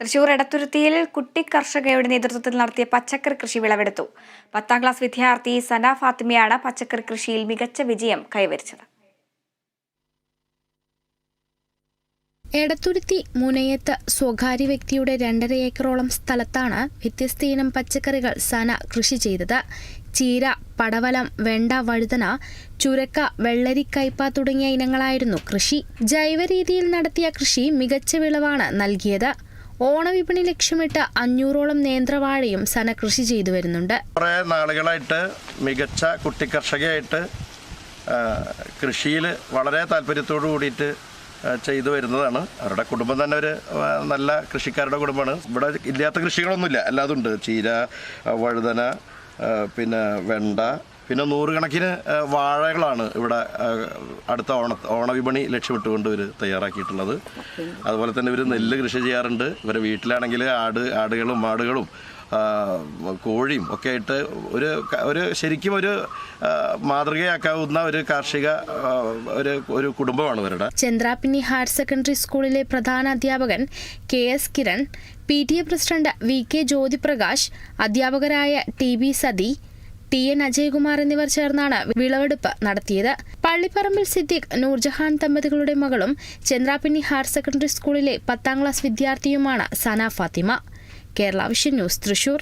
തൃശൂർ എടത്തുരുത്തിയിൽ കുട്ടി കർഷകയുടെ നേതൃത്വത്തിൽ നടത്തിയ പച്ചക്കറി കൃഷി വിളവെടുത്തു. പത്താം ക്ലാസ് വിദ്യാർത്ഥി സന ഫാത്തിമയാണ് പച്ചക്കറി കൃഷിയിൽ മികച്ച വിജയം കൈവരിച്ചത്. എടത്തുരുത്തി മുനയത്ത് സ്വകാര്യ വ്യക്തിയുടെ രണ്ടര ഏക്കറോളം സ്ഥലത്താണ് വ്യത്യസ്ത ഇനം പച്ചക്കറികൾ സന കൃഷി ചെയ്തത്. ചീര പടവലം വെണ്ട വഴുതന ചുരക്ക വെള്ളരി കയ്പ തുടങ്ങിയ ഇനങ്ങളായിരുന്നു കൃഷി. ജൈവ രീതിയിൽ നടത്തിയ കൃഷി മികച്ച വിളവാണ് നൽകിയത്. ഓണവിപണി ലക്ഷ്യമിട്ട് അഞ്ഞൂറോളം നേന്ത്രവാഴയും സന കൃഷി ചെയ്തു വരുന്നുണ്ട്. കുറേ നാളുകളായിട്ട് മികച്ച കുട്ടി കർഷകയായിട്ട് കൃഷിയിൽ വളരെ താല്പര്യത്തോടു കൂടിയിട്ട് ചെയ്തു വരുന്നതാണ്. അവരുടെ കുടുംബം തന്നെ ഒരു നല്ല കൃഷിക്കാരുടെ കുടുംബമാണ്. ഇവിടെ ഇല്ലാത്ത കൃഷികളൊന്നുമില്ല. അല്ലാതുണ്ട്. ചീര വഴുതന പിന്നെ വെണ്ട പിന്നെ നൂറുകണക്കിന് വാഴകളാണ് ഇവിടെ അടുത്ത ഓണ ഓണവിപണി ലക്ഷ്യമിട്ടുകൊണ്ട് ഇവർ തയ്യാറാക്കിയിട്ടുള്ളത്. അതുപോലെ തന്നെ ഇവർ നെല്ല് കൃഷി ചെയ്യാറുണ്ട്. ഇവരെ വീട്ടിലാണെങ്കിൽ ആട് ആടുകളും മാടുകളും കോഴിയും ഒക്കെ ആയിട്ട് ഒരു ഒരു ശരിക്കും ഒരു മാതൃകയാക്കാവുന്ന ഒരു കാർഷിക ഒരു ഒരു കുടുംബമാണ് ഇവരുടെ. ചന്ദ്രാപിന്നി ഹയർ സെക്കൻഡറി സ്കൂളിലെ പ്രധാന അധ്യാപകൻ K S Kiran P T A president V K Jyothiprakash അധ്യാപകരായ T B Sathi T N Ajayakumar എന്നിവർ ചേർന്നാണ് വിളവെടുപ്പ് നടത്തിയത്. പള്ളിപ്പറമ്പിൽ സിദ്ദിഖ് നൂർജഹാൻ ദമ്പതികളുടെ മകളും ചന്ദ്രാപിന്നി ഹയർ സെക്കൻഡറി സ്കൂളിലെ പത്താം ക്ലാസ് വിദ്യാർത്ഥിയുമാണ് Sana Fathima. Kerala vision news Thrissur.